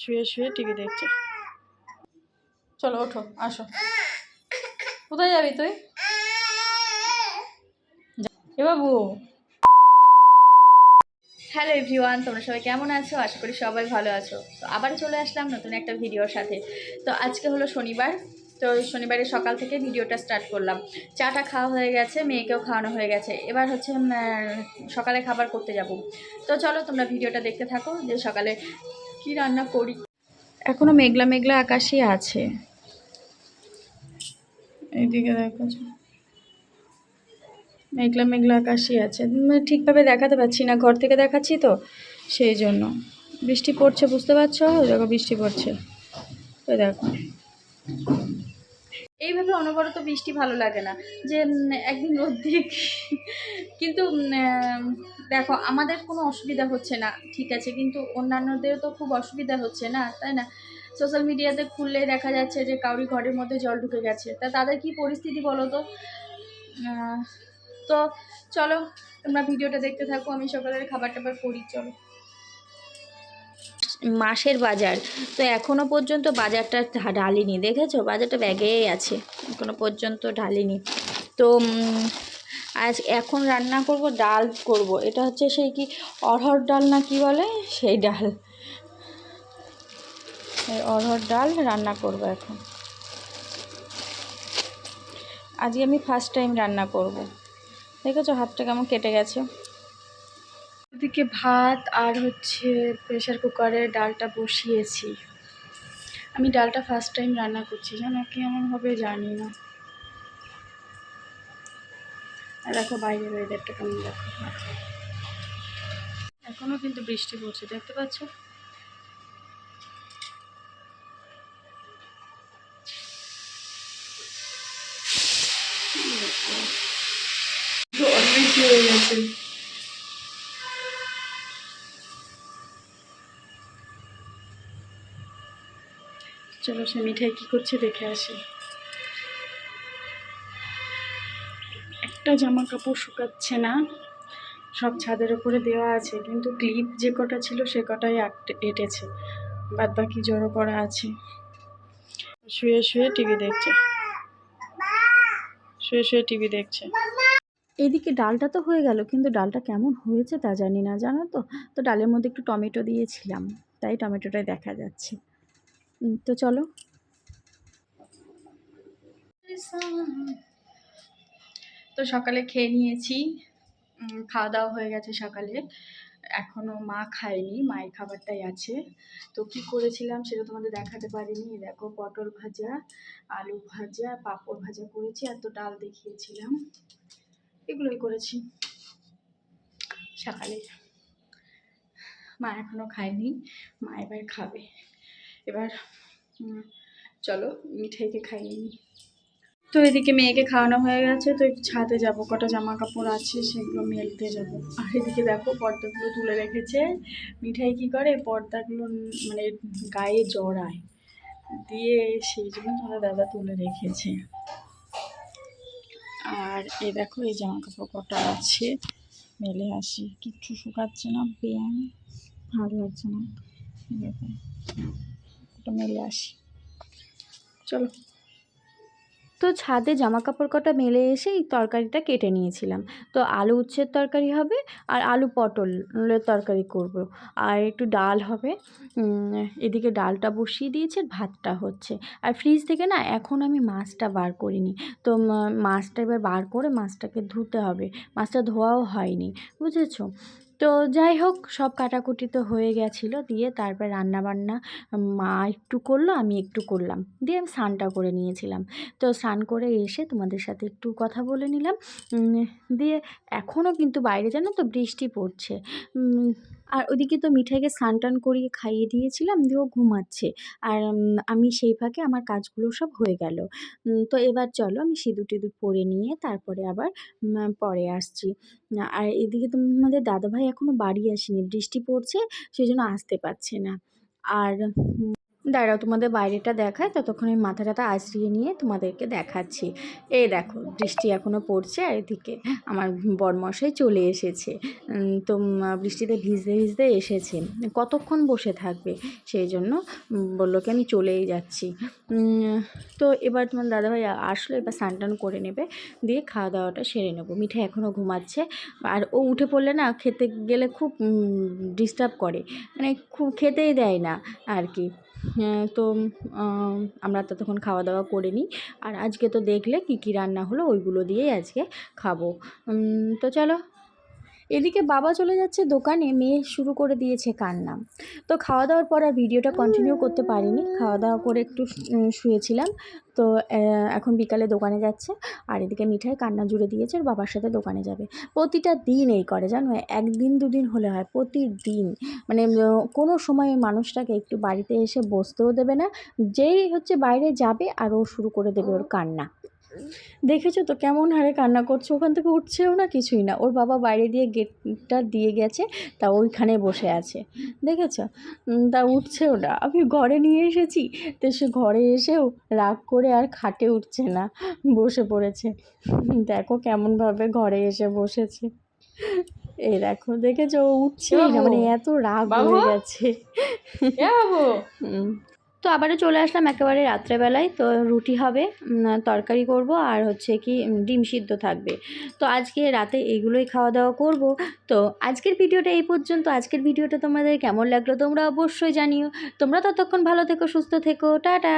শুয়ে শুয়ে টিভি দেখছে। চলো, ওঠো, আসো। কোথায় যাবি তুই? এ বাবু। হ্যালো এভরিওয়ান, তোমরা সবাই কেমন আছো? আশা করি সবাই ভালো আছো। তো আবার চলে আসলাম নতুন একটা ভিডিওর সাথে। তো আজকে হলো শনিবার, তো শনিবারে সকাল থেকে ভিডিওটা স্টার্ট করলাম। চাটা খাওয়া হয়ে গেছে, মেয়েকেও খাওয়ানো হয়ে গেছে। এবার হচ্ছে সকালে খাবার করতে যাব। তো চলো, তোমরা ভিডিওটা দেখতে থাকো, যে সকালে কি রান্না করি? এখনও মেঘলা মেঘলা আকাশই আছে। এইদিকে দেখো। মেঘলা মেঘলা আকাশই আছে। ঠিকভাবে দেখাতে পারছি না। ঘর থেকে দেখাচ্ছি তো, সেই জন্য। বৃষ্টি পড়ছে, বুঝতে পারছ? দেখো বৃষ্টি পড়ছে। তো দেখো। এইভাবে অনবরত বৃষ্টি ভালো লাগে না। যে একদিন রোদ কিন্তু দেখো, আমাদের কোনো অসুবিধা হচ্ছে না, ঠিক আছে? কিন্তু অন্যান্যদেরও তো খুব অসুবিধা হচ্ছে না, তাই না? সোশ্যাল মিডিয়াতে খুললে দেখা যাচ্ছে যে কাউরি ঘরের মধ্যে জল ঢুকে গেছে। তা তাদের কি পরিস্থিতি বলো তো? তো চলো, তোমরা ভিডিওটা দেখতে থাকো, আমি সকালের খাবার টাবার করি, চলো। মাসের বাজার। তো এখনও পর্যন্ত বাজারটা ঢালিনি, দেখেছ? বাজারটা ব্যাগেই আছে, এখনও পর্যন্ত ঢালিনি। তো আজ এখন রান্না করব, ডাল করব। এটা হচ্ছে সেই কি অরহর ডাল না কি বলে? সেই ডাল। এই অরহর ডাল রান্না করব এখন। আজকে আমি ফার্স্ট টাইম রান্না করব। দেখেছ? হাতটা কেমন কেটে গেছে। ওদিকে ভাত আর হচ্ছে প্রেশার কুকারে ডালটা বসিয়েছি। আমি ডালটা ফার্স্ট টাইম রান্না করছি, জানো হবে জানি না। আর দেখো বাইরে ওয়েদারটা কেমন দেখো। এখনও কিন্তু বৃষ্টি পড়ছে, দেখতে পাচ্ছ? বেশি হয়ে গেছে। চলো সে মিঠাই কী করছে দেখে আসি। একটা জামা কাপড় শুকাচ্ছে না, সব ছাদের ওপরে দেওয়া আছে, কিন্তু ক্লিপ যে কটা ছিল সে কটাই এঁটেছে বাদ বাকি জড়ো করা আছে। শুয়ে শুয়ে টিভি দেখছে। শুয়ে শুয়ে টিভি দেখছে। এদিকে ডালটা তো হয়ে গেল, কিন্তু ডালটা কেমন হয়েছে তা জানি না, জানো তো? তো ডালের মধ্যে একটু টমেটো দিয়েছিলাম, তাই টমেটোটাই দেখা যাচ্ছে। তো চলো। তো সকালে খেয়ে নিয়েছি। খাওয়া দাওয়া হয়ে গেছে সকালে। এখনও মা খায়নি, মায়ের খাবারটাই আছে। তো কি করেছিলাম সেটা তোমাদের দেখাতে পারিনি। দেখো, পটল ভাজা, আলু ভাজা, পাঁপড় ভাজা করেছি আর তো ডাল দেখিয়েছিলাম। এগুলোই করেছি। সকালে। মা এখনও খায়নি, মা এবার খাবে। এবার চলো মিঠাইকে খাইয়ে নিই। তো এদিকে মেয়েকে খাওয়ানো হয়ে গেছে, তো ছাদে যাব, কটা জামা কাপড় আছে সেগুলো মেলতে যাব। আর এদিকে দেখো পর্দাগুলো তুলে রেখেছে। মিঠাই কি করে? পর্দাগুলো মানে গায়ে জড়ায়। দিয়ে সেই জন্য তোমার দাদা তুলে রেখেছে। আর এ দেখো, এই জামা কাপড় কটা আছে। মেলে আসি। কিচ্ছু শুকাচ্ছে না ব্যাং ভালো লাগছে না। মেলে আসি। চলো। তো ছাদে জামা কাপড় কটা মেলে এসে এই তরকারিটা কেটে নিয়েছিলাম। তো আলু উচ্ছের তরকারি হবে আর আলু পটলের তরকারি করব। আর একটু ডাল হবে। এদিকে ডালটা বসিয়ে দিয়েছে, ভাতটা হচ্ছে। আর ফ্রিজ থেকে না এখন আমি মাছটা বার করিনি। তো মাছটা এবার বার করে মাছটাকে ধুতে হবে। মাছটা ধোয়াও হয়নি, বুঝেছ? তো যাই হোক, সব কাটাকুটি তো হয়ে গেছিল। দিয়ে তারপর রান্না বান্না মা একটু করল, আমি একটু করলাম। দিয়ে আমি স্নানটা করে নিয়েছিলাম। তো স্নান করে এসে তোমাদের সাথে একটু কথা বলে নিলাম। দিয়ে এখনও কিন্তু বাইরে জানো তো বৃষ্টি পড়ছে। আর ওদিকে তো মিঠাইকে স্নান টান করিয়ে খাইয়ে দিয়েছিলাম দিয়ে ও ঘুমাচ্ছে। আর আমি সেই ফাঁকে আমার কাজগুলো সব হয়ে গেল। তো এবার চলো আমি সিঁদুর টিঁদুর পরে নিয়ে তারপরে আবার পরে আসছি। আর এদিকে তো আমাদের দাদাভাই এখনও বাড়ি আসেনি, বৃষ্টি পড়ছে সেই জন্য আসতে পারছে না। আর দাঁড়াও, তোমাদের বাইরেটা দেখায়, ততক্ষণ আমি মাথা টাথা আঁচড়িয়ে নিয়ে তোমাদেরকে দেখাচ্ছি। এই দেখো, বৃষ্টি এখনও পড়ছে আর এদিকে আমার বরমশাই চলে এসেছে। তো বৃষ্টিতে ভিজতে ভিজতে এসেছে। কতক্ষণ বসে থাকবে? সেই জন্য বলল কি আমি চলেই যাচ্ছি। তো এবার তোমার দাদাভাই আসলো, এবার স্নান টান করে নেবে, দিয়ে খাওয়া দাওয়াটা সেরে নেব। মিঠাই এখনও ঘুমাচ্ছে। আর ও উঠে পড়লে না খেতে গেলে খুব ডিস্টার্ব করে। মানে খুব খেতেই দেয় না আর কি। তো আমরা আমরা ততক্ষণ খাওয়া দাওয়া করে নিই। আর আজকে তো দেখলে কী কী রান্না হলো, ওইগুলো দিয়েই আজকে খাব। তো চলো এদিকে বাবা চলে যাচ্ছে দোকানে, মেয়ে শুরু করে দিয়েছে কান্না। তো খাওয়া দাওয়ার পর আর ভিডিওটা কন্টিনিউ করতে পারিনি। খাওয়া দাওয়া করে একটু শুয়েছিলাম। তো এখন বিকালে দোকানে যাচ্ছে। আর এদিকে মিঠাই কান্না জুড়ে দিয়েছে আর বাবার সাথে দোকানে যাবে। প্রতিটা দিন এই করে, জানো? একদিন, দুদিন হলে হয়, প্রতিদিন। মানে কোনো সময় মানুষটাকে একটু বাড়িতে এসে বসতেও দেবে না। যেই হচ্ছে বাইরে যাবে আর ও শুরু করে দেবে ওর কান্না। দেখেছ তো কেমন হারে কান্না করছে? ওখান থেকে উঠছেও না কিছুই না। ওর বাবা বাইরে দিয়ে গেটটা দিয়ে গেছে তা ওইখানে বসে আছে। দেখেছ? তা উঠছেও না। আমি ঘরে নিয়ে এসেছি তো সে ঘরে এসেও রাগ করে আর খাটে উঠছে না বসে পড়েছে। দেখো কেমনভাবে ঘরে এসে বসেছে। এই দেখো দেখেছ? ও উঠছেই না মানে এত রাগ হয়ে গেছে। হুম। তো আবারও চলে আসলাম একেবারে রাত্রেবেলায়। তো রুটি হবে তরকারি করব আর হচ্ছে কি ডিম সিদ্ধ থাকবে। তো আজকে রাতে এগুলোই খাওয়া দাওয়া করব। তো আজকের ভিডিওটা এই পর্যন্ত। আজকের ভিডিওটা তোমাদের কেমন লাগল তোমরা অবশ্যই জানিও। তোমরা ততক্ষণ ভালো থেকো, সুস্থ থেকো। টাটা!